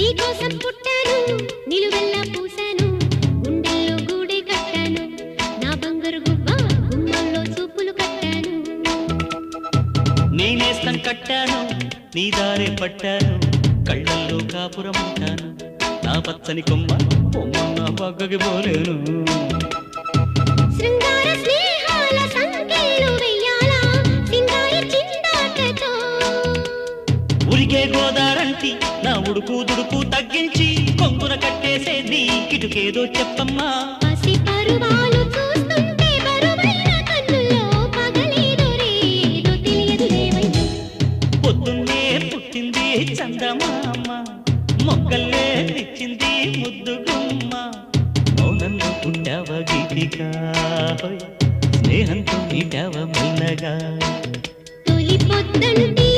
నీకోసం పుట్టాను నిలువెల్లా పూసాను గుండెల్లో గూడే కట్టాను నా బంగారు గువ్వ గుమ్మంలో చూపులు కట్టాను. నేనేస్తం కట్టాను నీ దారే పట్టాను కళ్ళల్లో కాపురం ఉంటాను నా పచ్చని కొమ్మ కొమ్మ నా పక్కకి పోలేను. గోదారంటి నా ఉడుకు దుడుకు తగ్గించి కొంగున కట్టేసే నీ కిటుకేదో చెప్పమ్మా. పొద్దున్నే పుట్టింది చందమామ మొక్కల్లే తెచ్చింది ముద్దు గుమ్మ మౌనంలో పుట్టావ గీతిగా స్నేహంతో నీటావ మెల్లగా. తొలి పొద్దంటి